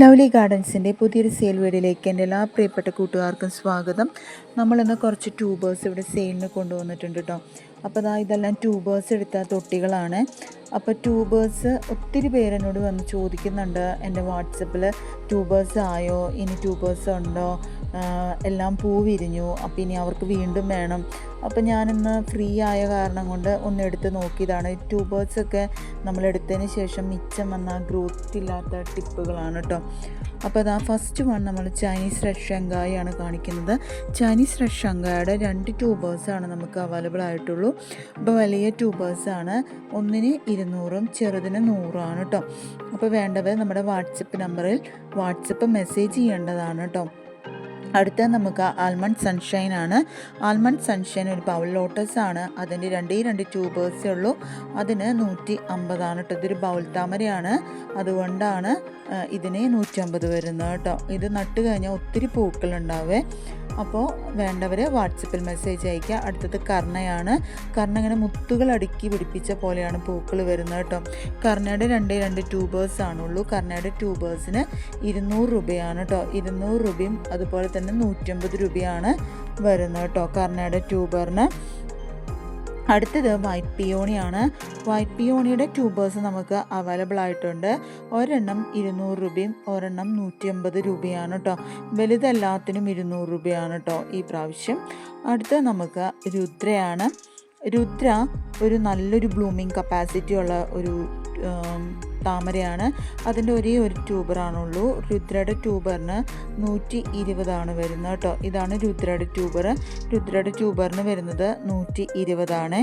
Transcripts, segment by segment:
Lovely ഗാർഡൻസിന്റെ പുതിയൊരു sale വീഡിയോയിലേക്ക് എന്റെ എല്ലാ പ്രിയപ്പെട്ട കൂട്ടുകാർക്കും സ്വാഗതം. നമ്മളിന്ന് കുറച്ച് ട്യൂബേഴ്സ് ഇവിടെ സെയിലിന് കൊണ്ടുവന്നിട്ടുണ്ട് കേട്ടോ അപ്പോൾ അതാ ഇതെല്ലാം ട്യൂബേഴ്സ് എടുത്ത തൊട്ടികളാണ്. അപ്പോൾ ട്യൂബേഴ്സ് ഒത്തിരി പേരെന്നോട് വന്ന് ചോദിക്കുന്നുണ്ട് എന്റെ വാട്സപ്പിൽ ട്യൂബേഴ്സ് ആയോ? ഇനി ട്യൂബേഴ്സ് ഉണ്ടോ? എല്ലാം പൂ വിരിഞ്ഞു അപ്പോൾ ഇനി അവർക്ക് വീണ്ടും വേണം. അപ്പോൾ ഞാനിന്ന് ഫ്രീ ആയ കാരണം കൊണ്ട് ഒന്ന് എടുത്ത് നോക്കിയതാണ്. ഈ നമ്മൾ എടുത്തതിന് ശേഷം മിച്ചം വന്ന ഗ്രോത്ത് ഇല്ലാത്ത ടിപ്പുകളാണ് കേട്ടോ അപ്പോൾ അതാ ഫസ്റ്റ് വൺ നമ്മൾ ചൈനീസ് റെഡ് ഷങ്കായാണ് കാണിക്കുന്നത്. ചൈനീസ് റെഡ് ഷങ്കായുടെ രണ്ട് ട്യൂബേഴ്സാണ് നമുക്ക് അവൈലബിൾ ആയിട്ടുള്ളൂ. അപ്പോൾ വലിയ ട്യൂബേഴ്സാണ് ഒന്നിന് ഇരുന്നൂറും ചെറുതിന് നൂറാണ് കേട്ടോ അപ്പോൾ വേണ്ടവർ നമ്മുടെ വാട്സപ്പ് നമ്പറിൽ വാട്സപ്പ് മെസ്സേജ് ചെയ്യേണ്ടതാണ് കേട്ടോ അടുത്ത നമുക്ക് ആൽമണ്ട് സൺഷൈൻ ആണ്. ആൽമണ്ട് സൺഷൈൻ ഒരു ബൗൾ ലോട്ടസ് ആണ്. അതിന്റെ രണ്ടേ രണ്ട് ട്യൂബേഴ്സേ ഉള്ളൂ. അതിന് നൂറ്റി അമ്പതാണ് കേട്ടോ. ഇതൊരു ബൗൾ താമരയാണ്. അതുകൊണ്ടാണ് ഇതിന് നൂറ്റമ്പത് വരുന്നത് കേട്ടോ. ഇത് നട്ട് കഴിഞ്ഞാൽ ഒത്തിരി പൂക്കളുണ്ടാവേ. അപ്പോൾ വേണ്ടവർ വാട്സപ്പിൽ മെസ്സേജ് അയക്കുക അടുത്തത് കർണയാണ്. കർണ ഇങ്ങനെ മുത്തുകൾ അടുക്കി പിടിപ്പിച്ച പോലെയാണ് പൂക്കൾ വരുന്നത് കേട്ടോ. കർണയുടെ രണ്ടേ രണ്ട് ട്യൂബേഴ്സ് ആണുള്ളൂ കർണയുടെ ട്യൂബേഴ്സിന് ഇരുന്നൂറ് രൂപയാണ് കേട്ടോ. ഇരുന്നൂറ് രൂപയും അതുപോലെ തന്നെ നൂറ്റമ്പത് രൂപയാണ് വരുന്നത് കേട്ടോ. കർണയുടെ ട്യൂബറിന്. അടുത്തത് വൈറ്റ് പിയോണിയാണ്. വൈറ്റ് പിയോണിയുടെ ട്യൂബേഴ്സ് നമുക്ക് അവൈലബിൾ ആയിട്ടുണ്ട്. ഒരെണ്ണം ഇരുന്നൂറ് രൂപയും ഒരെണ്ണം നൂറ്റി അമ്പത് രൂപയാണ് കേട്ടോ. വലുതെല്ലാത്തിനും ഇരുന്നൂറ് രൂപയാണ് കേട്ടോ ഈ പ്രാവശ്യം. അടുത്ത നമുക്ക് രുദ്രയാണ്. രുദ്ര ഒരു നല്ലൊരു ബ്ലൂമിങ് കപ്പാസിറ്റി ഉള്ള ഒരു താമരയാണ്. അതിന്റെ ഒരേ ഒരു ട്യൂബറാണുള്ളൂ. രുദ്രയുടെ ട്യൂബറിന് നൂറ്റി ഇരുപതാണ് വരുന്നത് കേട്ടോ. ഇതാണ് രുദ്രയുടെ ട്യൂബർ രുദ്രയുടെ ട്യൂബറിന് വരുന്നത് നൂറ്റി ഇരുപതാണ്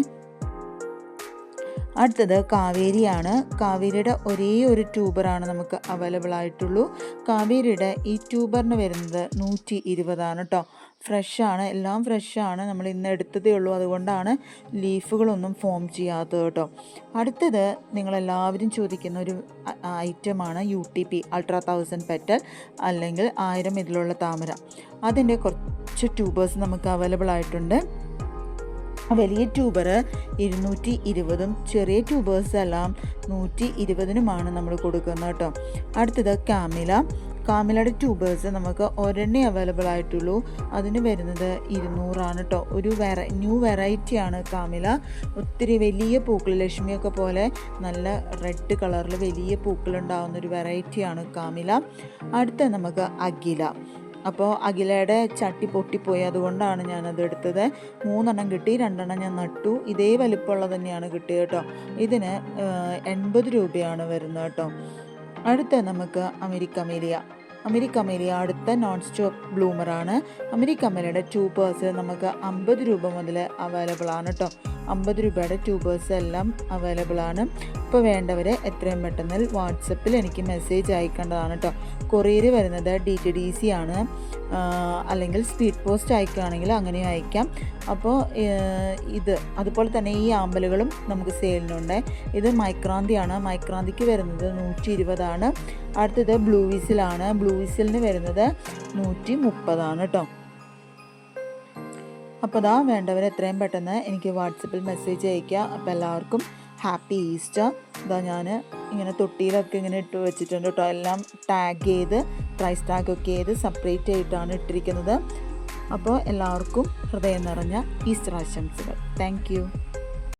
അടുത്തത് കാവേരിയാണ്. കാവേരിയുടെ ഒരേ ഒരു ട്യൂബറാണ് നമുക്ക് അവൈലബിൾ ആയിട്ടുള്ളൂ കാവേരിയുടെ ഈ ട്യൂബറിന് വരുന്നത് നൂറ്റി ഇരുപതാണ് കേട്ടോ. ഫ്രഷാണ് എല്ലാം ഫ്രഷ് ആണ് നമ്മൾ ഇന്ന് എടുത്തതേ ഉള്ളൂ. അതുകൊണ്ടാണ് ലീഫുകളൊന്നും ഫോം ചെയ്യാത്തത് കേട്ടോ. അടുത്തത് നിങ്ങളെല്ലാവരും ചോദിക്കുന്ന ഒരു ഐറ്റമാണ് U T P ultra thousand petal അല്ലെങ്കിൽ ആയിരം ഇതിലുള്ള താമര. അതിന്റെ കുറച്ച് ട്യൂബേഴ്സ് നമുക്ക് അവൈലബിൾ ആയിട്ടുണ്ട്. വലിയ ട്യൂബർ ഇരുന്നൂറ്റി ഇരുപതും ചെറിയ ട്യൂബേഴ്സ് എല്ലാം നൂറ്റി ഇരുപതിനുമാണ് നമ്മൾ കൊടുക്കുന്നത് കേട്ടോ. അടുത്തത് കാമില. കാമിലയുടെ ട്യൂബേഴ്സ് നമുക്ക് ഒരെണ്ണേ അവൈലബിൾ ആയിട്ടുള്ളൂ. അതിന് വരുന്നത് ഇരുന്നൂറാണ് കേട്ടോ ഒരു വെറ ന്യൂ വെറൈറ്റിയാണ് കാമില. ഒത്തിരി വലിയ പൂക്കൾ ലക്ഷ്മിയൊക്കെ പോലെ നല്ല റെഡ് കളറിൽ വലിയ പൂക്കളുണ്ടാകുന്ന ഒരു വെറൈറ്റിയാണ് കാമില. അടുത്ത നമുക്ക് അഖില. അപ്പോൾ അഖിലയുടെ ചട്ടി പൊട്ടിപ്പോയി അതുകൊണ്ടാണ് ഞാനത് എടുത്തത്. മൂന്നെണ്ണം കിട്ടി രണ്ടെണ്ണം ഞാൻ നട്ടു. ഇതേ വലിപ്പമുള്ള തന്നെയാണ് കിട്ടിയത് കേട്ടോ ഇതിന് എൺപത് രൂപയാണ് വരുന്നത് കേട്ടോ അടുത്ത നമുക്ക് അമേരിക്കമേലിയ അമേരിക്കമേലിയ അടുത്ത നോൺ സ്റ്റോപ്പ് ബ്ലൂമറാണ് അമേരിക്കമേലിയുടെ ട്യൂബേഴ്സ് നമുക്ക് അമ്പത് രൂപ മുതൽ അവൈലബിൾ ആണ് കേട്ടോ അമ്പത് രൂപയുടെ ട്യൂബേഴ്സ് എല്ലാം അവൈലബിൾ ആണ്. ഇപ്പോൾ വേണ്ടവരെ എത്രയും പെട്ടെന്ന് വാട്സപ്പിൽ എനിക്ക് മെസ്സേജ് അയക്കേണ്ടതാണ് കേട്ടോ കൊറിയർ വരുന്നത് ഡി ടി ഡി സി ആണ്. അല്ലെങ്കിൽ സ്പീഡ് പോസ്റ്റ് അയക്കുകയാണെങ്കിൽ അങ്ങനെയും അയക്കാം. അപ്പോൾ ഇത് അതുപോലെ തന്നെ ഈ ആമ്പലുകളും നമുക്ക് സെയിലിനുണ്ട് ഇത് മൈക്രാന്തിയാണ്. മൈക്രാന്തിക്ക് വരുന്നത് നൂറ്റി ഇരുപതാണ് അടുത്തത് ബ്ലൂ വിസിലാണ് ബ്ലൂ വിസിലിന് വരുന്നത് നൂറ്റി മുപ്പതാണ് കേട്ടോ അപ്പോൾ അതാ വേണ്ടവർ എത്രയും പെട്ടെന്ന് എനിക്ക് വാട്സപ്പിൽ മെസ്സേജ് അയയ്ക്കുക അപ്പോൾ എല്ലാവർക്കും ഹാപ്പി ഈസ്റ്റർ. ഇതാ ഞാൻ ഇങ്ങനെ തൊട്ടിയിലൊക്കെ ഇങ്ങനെ ഇട്ട് വെച്ചിട്ടുണ്ട് കേട്ടോ എല്ലാം ടാഗ് ചെയ്ത് പ്രൈസ് ടാഗൊക്കെ ചെയ്ത് സെപ്പറേറ്റ് ആയിട്ടാണ് ഇട്ടിരിക്കുന്നത്. അപ്പോൾ എല്ലാവർക്കും ഹൃദയം നിറഞ്ഞ ഈസ്റ്റർ ആശംസകൾ. താങ്ക്